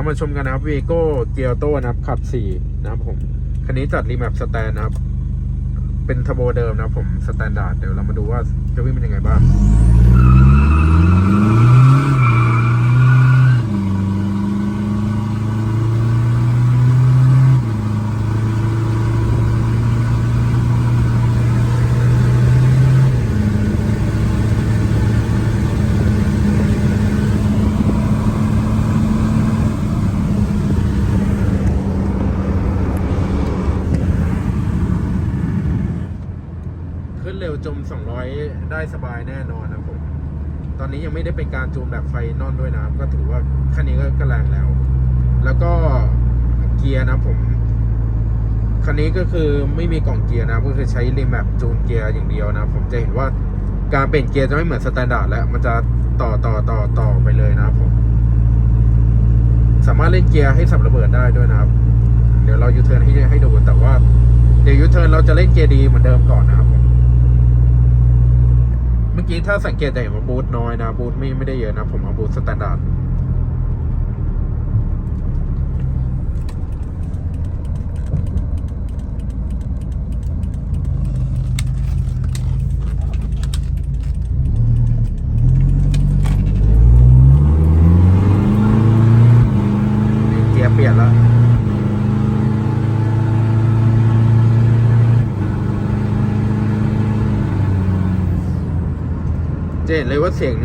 เรามาชมกันนะครับวีโก้เกียร์โต้นะครับขับสี่นะครับผมคันนี้จัดรีแมปสแตนนะครับ เป็นเทอร์โบเดิมนะครับผมสแตนดาร์ดเดี๋ยวเรามาดูว่าจะวิ่งเป็นยังไงบ้าง ขึ้นเร็วจม 200 ได้สบายแน่นอนนะผม ตอนนี้ยังไม่ได้เป็นการจูนแบบไฟนอนด้วยนะ ก็ถือว่าคันนี้ก็กระแรงแล้ว แล้วก็เกียร์นะผมคันนี้ก็คือไม่มีกล่องเกียร์นะ ก็คือใช้รีแมปจูนเกียร์อย่างเดียวนะ ผมจะเห็นว่าการเปลี่ยนเกียร์จะไม่เหมือนสแตนดาร์ดแล้ว มันจะต่อต่อต่อต่อไปเลยนะผม สามารถเล่นเกียร์ให้สับระเบิดได้ด้วยนะครับ เดี๋ยวเรายูเทิร์นให้ให้ดูแต่ว่าเดี๋ยวยูเทิร์นเราจะเล่นเกียร์ดีเหมือนเดิมก่อนนะครับผม ถ้าสังเกตจะเห็นว่าบูธน้อยนะบูธไม่ไม่ได้เยอะนะ ผมเอาบูธสแตนดาร์ดนี่เกียร์เปลี่ยนแล้ว จะเห็นเลยว่าเสียง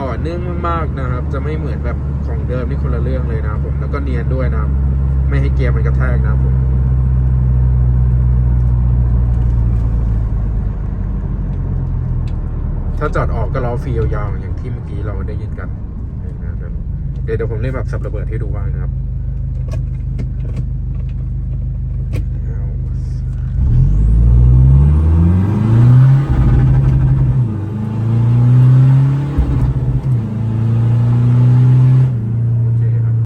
ต่อเนื่องมากๆนะครับ จะไม่เหมือนแบบของเดิมนี่คนละเรื่องเลยนะผมแล้วก็เนียนด้วยนะไม่ให้เกียร์มันกระแทกนะผมถ้าจอดออกก็ล้อฟรียาวๆอย่างที่เมื่อกี้เราได้ยินกันนะครับเดี๋ยวเดี๋ยวผมเล่นแบบสับระเบิดให้ดูบ้างนะครับ